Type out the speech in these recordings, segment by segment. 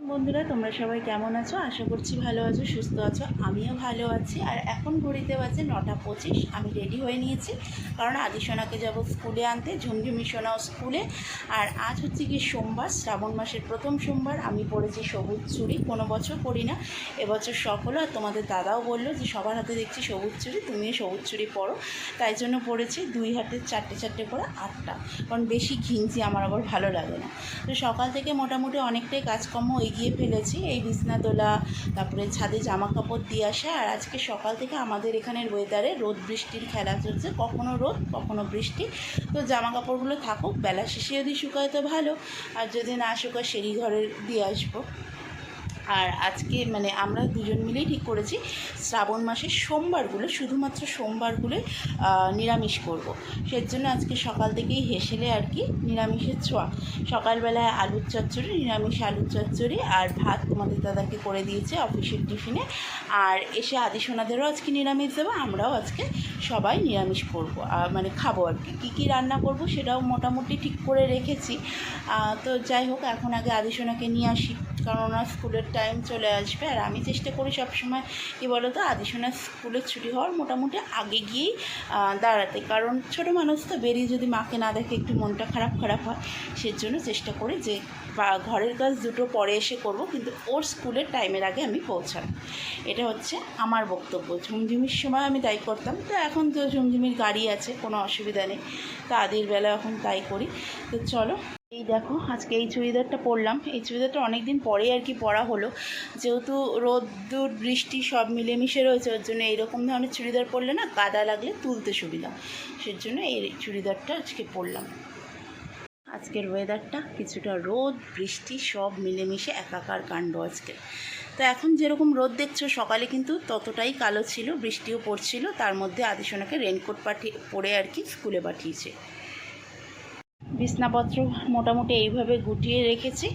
বন্ধুরা, তোমরা সবাই কেমন আছো? আশা করছি ভালো আছো, সুস্থ আছো, আমিও ভালো আছি। আর এখন ঘড়িতে বাজে নটা পঁচিশ, আমি রেডি হয়ে নিয়েছি। কারণ আদি সোনাকে যাব স্কুলে আনতে ঝুমঝুমি সোনাও স্কুলে। আর আজ হচ্ছে কি সোমবার, শ্রাবণ মাসের প্রথম সোমবার। আমি পড়েছি সবুজ চুড়ি, কোনো বছর পরি না, এবছর শখ হলো আর তোমাদের দাদাও বলল যে, সবার হাতে দেখছি সবুজ চুড়ি, তুমিও সবুজ চুড়ি পরো। তাই জন্য পড়েছি দুই হাতে চারটে চারটে করে আটটা। কারণ বেশি ঘিঞ্জি আমার আবার ভালো লাগে না। তো সকাল থেকে মোটামুটি অনেকটাই কাজকর্ম এগিয়ে ফেলেছি। এই বিছনা তোলা, তারপরে ছাদে জামা কাপড় দিয়ে আসা, আর আজকে সকাল থেকে আমাদের এখানের ওয়েদারে রোদ বৃষ্টির খেলা চলছে। কখনো রোদ, কখনো বৃষ্টি। তো জামা কাপড়গুলো থাকুক, বেলা শেষে যদি শুকায় তো ভালো। আর যদি না শুকায় সেরি ঘরে দিয়ে আসব। আর আজকে মানে আমরা দুজন মিলেই ঠিক করেছি শ্রাবণ মাসের সোমবারগুলো, শুধুমাত্র সোমবারগুলোই নিরামিষ করব। সেই জন্য আজকে সকাল থেকেই হেসেলে আর কি নিরামিষের ছোঁয়া। সকালবেলায় আলুর চচ্চড়ি, নিরামিষ আলুর চচ্চড়ি আর ভাত তোমাদের দাদাকে করে দিয়েছে অফিসের টিফিনে। আর এসে আদি সোনাদেরও আজকে নিরামিষ দেবো, আমরাও আজকে সবাই নিরামিষ করব। মানে খাব আর কি। কী কী রান্না করব সেটাও মোটামুটি ঠিক করে রেখেছি। তো যাই হোক, এখন আগে আদি সোনাকে নিয়ে আসি। কারণ ওনার স্কুলের টাইম চলে আসবে। আর আমি চেষ্টা করি সবসময়, কী বলো তো আদিশোনার স্কুলের ছুটি হওয়ার মোটামুটি আগে গিয়েই দাঁড়াতে। কারণ ছোটো মানুষ তো বেরিয়ে যদি মাকে না দেখে একটু মনটা খারাপ খারাপ হয়, সেজন্য চেষ্টা করি যে ঘরের কাজ দুটো পরে এসে করব, কিন্তু ওর স্কুলের টাইমের আগে আমি পৌঁছাবো। এটা হচ্ছে আমার বক্তব্য। ঝুমঝুমির সময় আমি তাই করতাম। তো এখন তো ঝুমঝুমির গাড়ি আছে, কোনো অসুবিধা নেই। তো আদির বেলা এখন তাই করি। তো চলো এই দেখো, আজকে এই চুড়িদারটা পরলাম। এই চুড়িদারটা অনেক দিন পরে আর কি পরা হলো। যেহেতু রোদ্দুর বৃষ্টি সব মিলেমিশে রয়েছে, ওর জন্য এইরকম ধরনের চুড়িদার পরলে না কাদা লাগলে তুলতে সুবিধা। সেজন্য এই চুড়িদারটা আজকে পরলাম। আজকের ওয়েদারটা কিছুটা রোদ, বৃষ্টি সব মিলেমিশে একাকার কাণ্ড আজকে। তো এখন যেরকম রোদ দেখছ, সকালে কিন্তু ততটাই কালো ছিল, বৃষ্টিও পড়ছিল। তার মধ্যে আদিসোনাকে রেনকোট পাঠিয়ে, পরে আর কি স্কুলে পাঠিয়েছে। বিছনাপত্র মোটামুটি এইভাবে গুটিয়ে রেখেছি।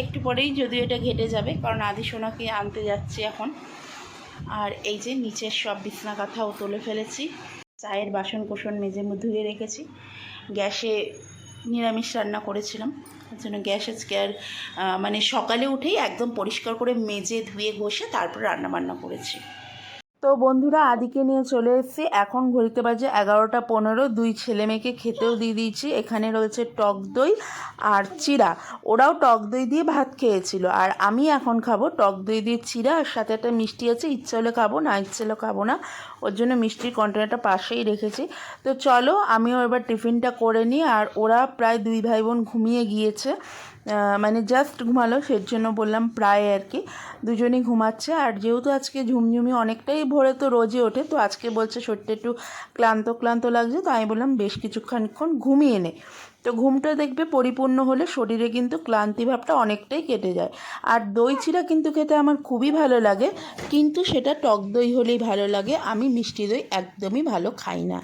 একটু পরেই যদিও এটা ঘেটে যাবে, কারণ আদি সোনাকে আনতে যাচ্ছি এখন। আর এই যে নিচের সব বিছনা কাঁথাও তুলে ফেলেছি। চায়ের বাসন কোসন মেজে ধুয়ে রেখেছি। গ্যাসে নিরামিষ রান্না করেছিলাম। তার জন্য গ্যাস আজকে আর মানে সকালে উঠেই একদম পরিষ্কার করে মেজে ধুয়ে ঘষে তারপর রান্না বান্না করেছি। তো বন্ধুরা, আদিকে নিয়ে চলে এসেছি। এখন ঘড়িতে বাজে এগারোটা পনেরো। দুই ছেলে মেয়েকে খেতেও দিয়ে দিয়েছি। এখানে রয়েছে টক দই আর চিড়া। ওরাও টক দই দিয়ে ভাত খেয়েছিল। আর আমি এখন খাব টক দই দিয়ে চিড়া আর সাথে একটা মিষ্টি আছে। ইচ্ছে হলে খাব, না ইচ্ছে হলে খাব না। ওর জন্য মিষ্টির কন্টেনারটা পাশেই রেখেছি। তো চলো, আমিও এবার টিফিনটা করে নিই। আর ওরা প্রায় দুই ভাই বোন ঘুমিয়ে গিয়েছে। মানে জাস্ট ঘুমালো সের জন্য বললাম প্রায় আর কি। দুজনেই ঘুমাচ্ছে, আর যেহেতু আজকে ঝুমঝুমি অনেকটাই ভোরে তো রোজই ওঠে, তো আজকে বলছে শরীরটা একটু ক্লান্ত ক্লান্ত লাগছে তো আমি বললাম বেশ কিছুক্ষণক্ষণ ঘুমিয়ে নে। তো ঘুমটা দেখবে পরিপূর্ণ হলে শরীরে কিন্তু ক্লান্তি ভাবটা অনেকটাই কেটে যায়। আর দই চিড়া কিন্তু খেতে আমার খুবই ভালো লাগে, কিন্তু সেটা টক দই হলেই ভালো লাগে, আমি মিষ্টি দই একদমই ভালো খাই না।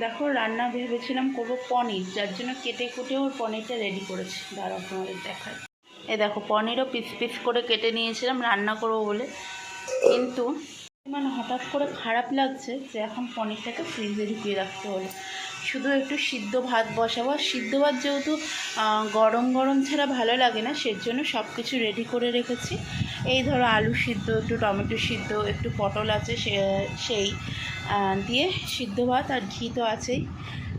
দেখো, রান্না ভেবেছিলাম করব পনির, যার জন্য কেটে কুটে ওর পনিরটা রেডি করেছি। দাঁড়াও তোমাদের দেখায় এ দেখো, পনিরও পিস পিস করে কেটে নিয়েছিলাম, রান্না করব বলে। কিন্তু মানে হঠাৎ করে খারাপ লাগছে যে এখন পনিরটাকে ফ্রিজে ঢুকিয়ে রাখতে হলো। শুধু একটু সিদ্ধ ভাত বসাবো। আর সিদ্ধ ভাত যেহেতু গরম গরম ছাড়া ভালো লাগে না সের জন্য সব কিছু রেডি করে রেখেছি। এই ধরো আলু সিদ্ধ, একটু টমেটো সিদ্ধ, একটু পটল আছে সেই দিয়ে সিদ্ধ ভাত আর ঘি তো আছেই।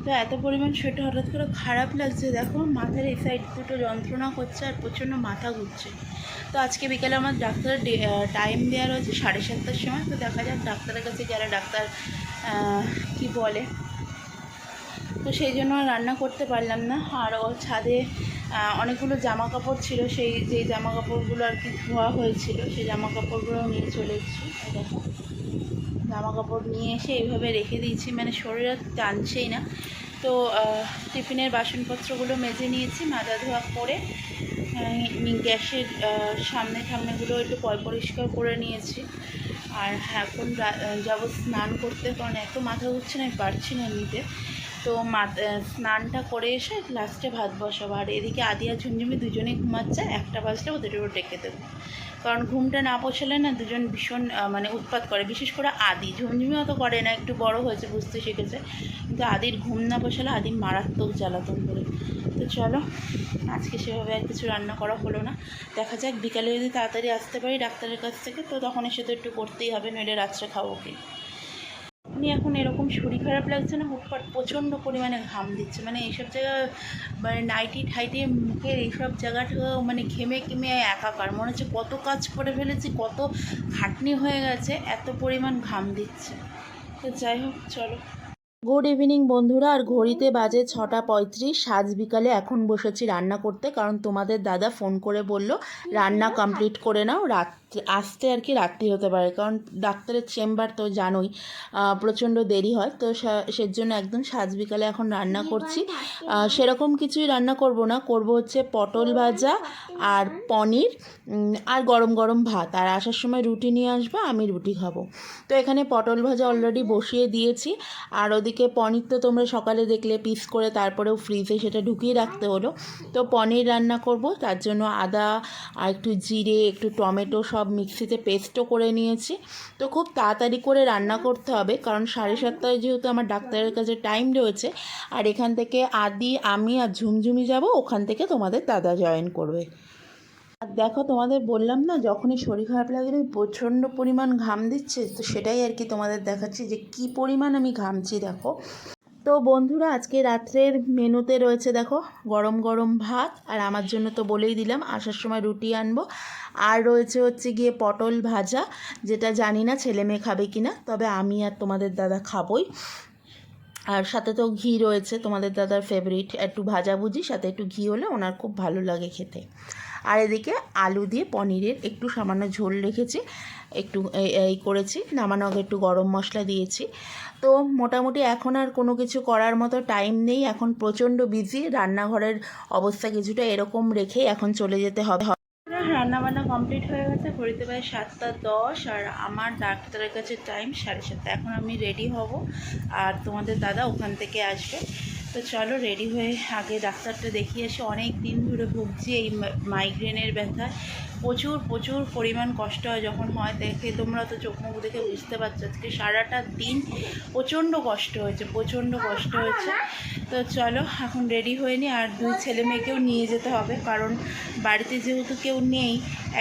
তো এত পরিমাণ শরীরটা হঠাৎ করে খারাপ লাগছে। দেখো, মাথার এই সাইড দুটো যন্ত্রণা করছে আর প্রচণ্ড মাথা ঘুরছে। তো আজকে বিকেলে আমার ডাক্তারের টাইম দেওয়া রয়েছে সাড়ে সাতটার সময়। তো দেখা যাক ডাক্তারের কাছে গেলে ডাক্তার কি বলে। তো সেই জন্য রান্না করতে পারলাম না। আর ও ছাদে অনেকগুলো জামা কাপড় ছিল। সেই যে জামা কাপড়গুলো আর কি ধোয়া হয়েছিল, সেই জামা কাপড়গুলো নিয়ে চলে এসেছি। দেখো। জামা কাপড় নিয়ে এসে এইভাবে রেখে দিয়েছি। মানে শরীর টানছেই না। তো টিফিনের বাসনপত্রগুলো মেজে নিয়েছি মাজা ধোয়া করে গ্যাসের সামনে সামনেগুলো একটু পয় পরিষ্কার করে নিয়েছি। আর হ্যাঁ, এখন যাব স্নান করতে কারণ এত মাথা ঘুরছে না পারছি না নিতে তো স্নানটা করে এসে লাস্টে ভাত বসাবো। আর এদিকে আদি আর ঝুমঝুমি দুজনেই ঘুমাচ্ছে একটা বাজলে ওদের ডেকে দেবো। কারণ ঘুমটা না পৌঁছালে না দুজন ভীষণ মানে উৎপাত করে। বিশেষ করে আদি। ঝুমঝুমি অত করে না, একটু বড় হয়েছে, বুঝতে শিখেছে। কিন্তু আদির ঘুম না পৌঁছালে আদি মারাত্মক জ্বালাতন করে। তো চলো, আজকে সেভাবে আর কিছু রান্না করা হলো না। দেখা যাক, বিকালে যদি তাড়াতাড়ি আসতে পারি ডাক্তারের কাছ থেকে, তো তখন এসে তো একটু করতেই হবে, নইলে রাত্রে খাব কি। উনি এখন এরকম শরীর খারাপ লাগছে না, হুটপাট প্রচণ্ড পরিমাণে ঘাম দিচ্ছে। মানে এইসব জায়গা মানে নাইটি ঠাইটি মুখের এইসব জায়গাটা মানে ঘেমে ঘেমে একাকার। মনে হচ্ছে কত কাজ করে ফেলেছি, কত খাটনি হয়ে গেছে, এত পরিমাণ ঘাম দিচ্ছে। তো যাই হোক, চলো। গুড ইভিনিং বন্ধুরা, আর ঘড়িতে বাজে ছটা পঁয়ত্রিশ। সাজ বিকালে এখন বসেছি রান্না করতে, কারণ তোমাদের দাদা ফোন করে বলল, রান্না কমপ্লিট করে নাও রাত্রে আসতে আর কি রাত্রি হতে পারে। কারণ ডাক্তারের চেম্বার তো জানোই প্রচণ্ড দেরি হয়। তো সেজন্য একদম সাজ বিকালে এখন রান্না করছি। সেরকম কিছুই রান্না করব না। করব হচ্ছে পটল ভাজা আর পনির আর গরম গরম ভাত। আর আসার সময় রুটি নিয়ে আসব আমি রুটি খাব। তো এখানে পটল ভাজা অলরেডি বসিয়ে দিয়েছি। আর ওদিকে পনির তো তোমরা সকালে দেখলে পিস করে তারপরেও ফ্রিজে সেটা ঢুকিয়ে রাখতে হলো। তো পনির রান্না করব তার জন্য আদা আর একটু জিরে একটু টমেটো সব মিক্সিতে পেস্টও করে নিয়েছি। তো খুব তাড়াতাড়ি করে রান্না করতে হবে, কারণ সাড়ে সাতটায় যেহেতু আমার ডাক্তারের কাছে টাইম রয়েছে, আর এখান থেকে আদি, আমি আর ঝুমঝুমি যাব, ওখান থেকে তোমাদের দাদা জয়েন করবে। আর দেখো তোমাদের বললাম না, যখনই শরীর খারাপ লাগলে প্রচণ্ড পরিমাণ ঘাম দিচ্ছে, তো সেটাই আর কি তোমাদের দেখাচ্ছি যে কি পরিমাণ আমি ঘামছি, দেখো। তো বন্ধুরা, আজকে রাত্রের মেনুতে রয়েছে দেখো, গরম গরম ভাত, আর আমার জন্য তো বলেই দিলাম, আসার সময় রুটি আনব। আর রয়েছে হচ্ছে গিয়ে পটল ভাজা, যেটা জানি না ছেলে মেয়ে খাবে কি না তবে আমি আর তোমাদের দাদা খাবই। আর সাথে তো ঘি রয়েছে, তোমাদের দাদার ফেভারিট একটু ভাজাভুজি, সাথে একটু ঘি হলে ওনার খুব ভালো লাগে খেতে। আর এদিকে আলু দিয়ে পনিরের একটু সামান্য ঝোল রেখেছি, একটু এই- করেছি, নামানো আগে একটু গরম মশলা দিয়েছি। তো মোটামুটি এখন আর কোনো কিছু করার মতো টাইম নেই, এখন প্রচণ্ড বিজি রান্নাঘরের অবস্থা কিছুটা এরকম রেখেই এখন চলে যেতে হবে। রান্নাবান্না কমপ্লিট হয়ে গেছে, ঘড়িতে প্রায় সাতটা দশ, আর আমার ডাক্তারের কাছে টাইম সাড়ে সাতটা। এখন আমি রেডি হব, আর তোমাদের দাদা ওখান থেকে আসবে। তো চলো রেডি হয়ে আগে ডাক্তারটা দেখিয়ে এসে অনেক দিন ধরে ভুগছি এই মাইগ্রেনের ব্যথায়। প্রচুর প্রচুর পরিমাণ কষ্ট হয় যখন হয়। দেখে তোমরা তো চোখ মুখ দেখে বুঝতে পারছ আজকে সারাটা দিন প্রচণ্ড কষ্ট হয়েছে, প্রচণ্ড কষ্ট হয়েছে। তো চলো, এখন রেডি হয়ে নি আর দুই ছেলে মেয়েকেও নিয়ে যেতে হবে কারণ বাড়িতে যেহেতু কেউ নেই,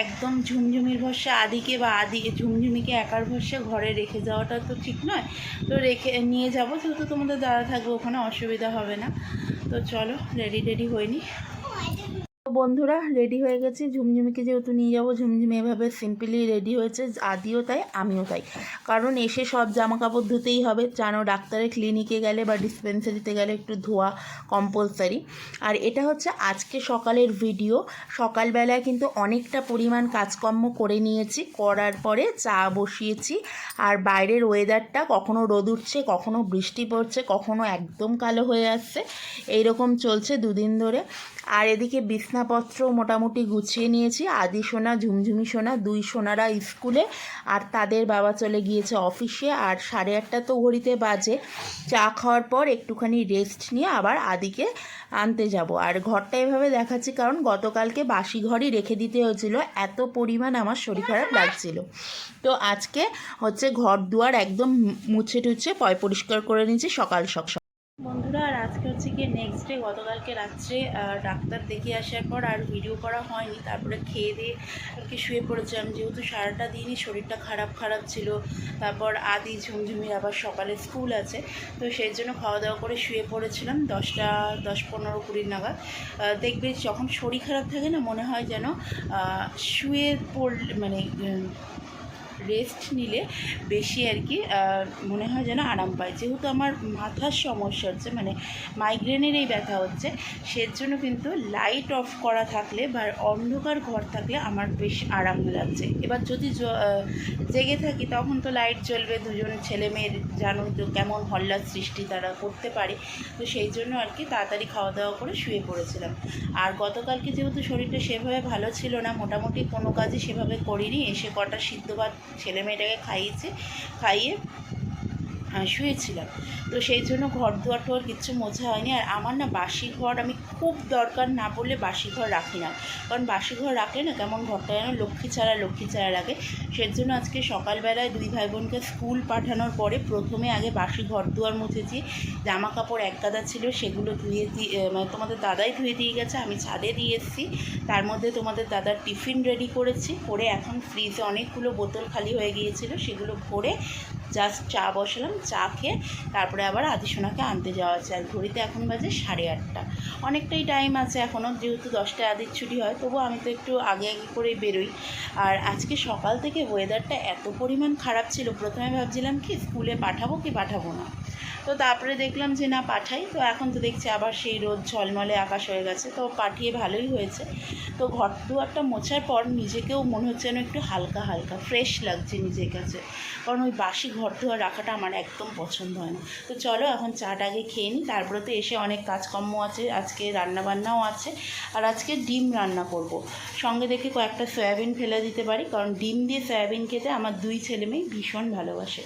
একদম ঝুমঝুমির ভরসা, আদিকে বা আদি, ঝুমঝুমিকে একার ভরসা ঘরে রেখে যাওয়াটা তো ঠিক নয়। তো রেখে, নিয়ে যাব, যেহেতু তোমাদের দাদা থাকবে, ওখানে অসুবিধা হবে না। তো চলো রেডি রেডি হয়নি তো বন্ধুরা রেডি হয়ে গেছি। ঝুমঝুমিকে যেহেতু নিয়ে যাব, ঝুমঝুমি এভাবে সিম্পলি রেডি হয়েছে। আদিও তাই, আমিও তাই। কারণ এসে সব জামা কাপড় ধুতেই হবে। জানো, ডাক্তারের ক্লিনিকে গেলে বা ডিসপেন্সারিতে গেলে একটু ধোয়া কম্পালসারি আর এটা হচ্ছে আজকে সকালের ভিডিও সকালবেলায় কিন্তু অনেকটা পরিমাণ কাজকর্ম করে নিয়েছি। করার পরে চা বসিয়েছি। আর বাইরের ওয়েদারটা কখনো রোদ উঠছে, কখনো বৃষ্টি পড়ছে, কখনো একদম কালো হয়ে আসছে। এইরকম চলছে দুদিন ধরে। আর এদিকে বিছনাপত্র মোটামুটি গুছিয়ে নিয়েছি। আদি সোনা, ঝুমঝুমি সোনা, দুই সোনারা স্কুলে, আর তাদের বাবা চলে গিয়েছে অফিসে। আর সাড়ে আটটা তো ঘড়িতে বাজে। চা খাওয়ার পর একটুখানি রেস্ট নিয়ে আবার আদিকে আনতে যাব। আর ঘরটা এভাবে দেখাচ্ছি কারণ গতকালকে বাসি ঘরই রেখে দিতে হয়েছিল। এত পরিমাণ আমার শরীর খারাপ লাগছিল। তো আজকে হচ্ছে ঘর দুয়ার একদম মুছে টুছে পয় পরিষ্কার করে নিয়েছি সকাল সকাল বন্ধুরা, আর আজকে হচ্ছে গিয়ে নেক্সট ডে গতকালকে রাত্রে ডাক্তার দেখিয়ে আসার পর আর ভিডিও করা হয়নি। তারপরে খেয়ে দিয়ে আর কি শুয়ে পড়েছিলাম যেহেতু সারাটা দিনই শরীরটা খারাপ খারাপ ছিল। তারপর আদি ঝুমঝুমির আবার সকালে স্কুল আছে। তো সেই জন্য খাওয়া দাওয়া করে শুয়ে পড়েছিলাম দশটা, দশ পনেরো কুড়ি নাগাদ। দেখবে যখন শরীর খারাপ থাকে না, মনে হয় যেন শুয়ে পড়লে মানে রেস্ট নিলে বেশি আর কি মনে হয় যেন আরাম পায়। যেহেতু আমার মাথার সমস্যা হচ্ছে মানে মাইগ্রেনের এই ব্যথা হচ্ছে, সেজন্য কিন্তু লাইট অফ করা থাকলে বা অন্ধকার ঘর থাকলে আমার বেশ আরাম লাগছে। এবার যদি জেগে থাকি তখন তো লাইট জ্বলবে, দুজন ছেলে মেয়ের জানো তো কেমন হল্লার সৃষ্টি তারা করতে পারে। তো সেই জন্য আর কি তাড়াতাড়ি খাওয়া দাওয়া করে শুয়ে পড়েছিলাম। আর গতকালকে যেহেতু শরীরটা সেভাবে ভালো ছিল না, মোটামুটি কোনো কাজই সেভাবে করিনি, এসে কটা সিদ্ধ ভাত ছেলে মেয়েটাকে খাইয়েছি, খাইয়ে শুয়েছিলাম। তো সেই জন্য ঘর দুয়ার টোয়ার কিচ্ছু মোছা হয়নি। আর আমার না বাসি ঘর আমি খুব দরকার না পড়লে বাসি ঘর রাখি না। কারণ বাসি ঘর রাখলে না কেমন ঘরটা যেন লক্ষ্মী ছাড়া লক্ষ্মী ছাড়া লাগে সেই জন্য আজকে সকালবেলায় দুই ভাই বোনকে স্কুল পাঠানোর পরে প্রথমে আগে বাসি ঘর দুয়ার মুছেছি। জামা কাপড় এক গাদা ছিল, সেগুলো ধুয়ে দিয়ে মানে তোমাদের দাদাই ধুয়ে দিয়ে গেছে, আমি ছাদে দিয়ে এসেছি। তার মধ্যে তোমাদের দাদার টিফিন রেডি করেছি। করে এখন ফ্রিজে অনেকগুলো বোতল খালি হয়ে গিয়েছিল, সেগুলো ভরে জাস্ট চা বসালাম, চা খেয়ে তারপরে আবার আদিসোনাকে আনতে যাওয়া আছে আর ঘড়িতে এখন বাজে সাড়ে আটটা। অনেকটাই টাইম আছে এখনও যেহেতু দশটায় আদির ছুটি হয়, তবু আমি তো একটু আগে আগে করেই বেরোই। আর আজকে সকাল থেকে ওয়েদারটা এত পরিমাণ খারাপ ছিল, প্রথমে ভাবছিলাম কি, স্কুলে পাঠাবো কি পাঠাবো না? তো তারপরে দেখলাম যে না, পাঠাই। তো এখন তো দেখছি আবার সেই রোদ ঝলমলে আকাশ হয়ে গেছে। তো পাঠিয়ে ভালোই হয়েছে। তো ঘর দুয়ারটা মোছার পর নিজেকেও মনে হচ্ছে যেন একটু হালকা হালকা ফ্রেশ লাগছে নিজের কাছে। কারণ ওই বাসি ঘর দুয়ার রাখাটা আমার একদম পছন্দ হয় না। তো চলো এখন চাটা আগে খেয়ে নিই। তারপরে তো এসে অনেক কাজকর্ম আছে, আজকে রান্নাবান্নাও আছে। আর আজকে ডিম রান্না করব। সঙ্গে দেখে কয়েকটা সয়াবিন ফেলে দিতে পারি। কারণ ডিম দিয়ে সয়াবিন খেতে আমার দুই ছেলে মেয়ে ভীষণ ভালোবাসে।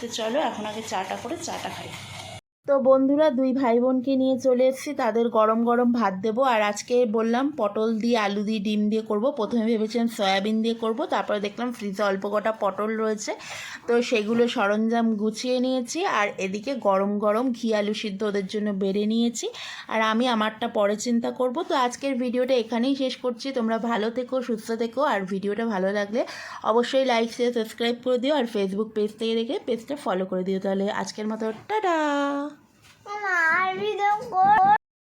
তো চলো এখন আগে চাটা করে চাটা খাই। তো বন্ধুরা দুই ভাই বোনকে নিয়ে চলে এসেছি। তাদের গরম গরম ভাত দেবো। আর আজকে বললাম পটল দিয়ে আলু দিয়ে ডিম দিয়ে করব। প্রথমে ভেবেছিলাম সয়াবিন দিয়ে করব। তারপরে দেখলাম ফ্রিজে অল্প কটা পটল রয়েছে। তো সেগুলো সরঞ্জাম গুছিয়ে নিয়েছি। আর এদিকে গরম গরম ঘি আলু সিদ্ধ ওদের জন্য বেড়ে নিয়েছি। আর আমি আমারটা পরে চিন্তা করব। তো আজকের ভিডিওটা এখানেই শেষ করছি। তোমরা ভালো থেকো, সুস্থ থেকো। আর ভিডিওটা ভালো লাগলে অবশ্যই লাইক শেয়ার সাবস্ক্রাইব করে দিও। আর ফেসবুক পেজ থেকে দেখে পেজটা ফলো করে দিও। তাহলে আজকের মতো, টাটা! মামা আর ভিডিও কর